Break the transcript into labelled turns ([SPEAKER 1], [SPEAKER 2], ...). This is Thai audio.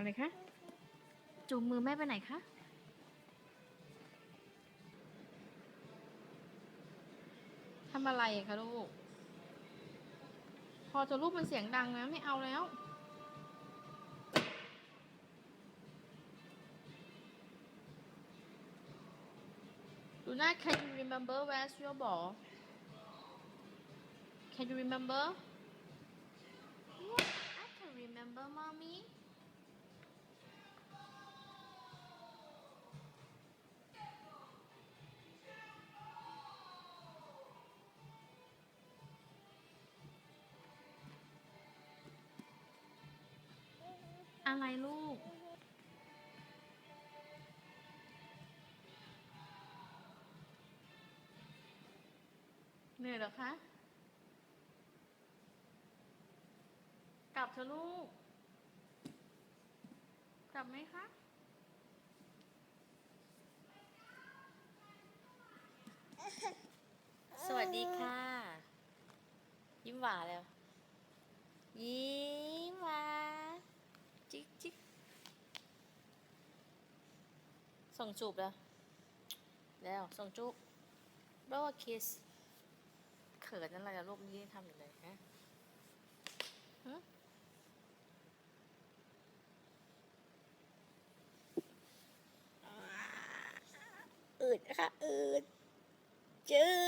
[SPEAKER 1] อะไรคะ จูงมือแม่ไปไหนคะ ทำอะไรอะคะลูก พอจะลูกมันเสียงดังนะไม่เอาแล้ว Luna, can you remember where's your ball? Can you remember? อะไรลูก เหนื่อยหรอคะ กลับเถอะลูก กลับไหมคะ
[SPEAKER 2] สวัสดีค่ะ ยิ้มหวานแล้วยิ้มหวานจิ๊กจิ๊ก ส่งจูบแล้ว แล้วส่งจูบรอคิสเขินอะไรกับลูกนี้ทำอยู่เลยฮะฮะอืดนะคะอืดจืด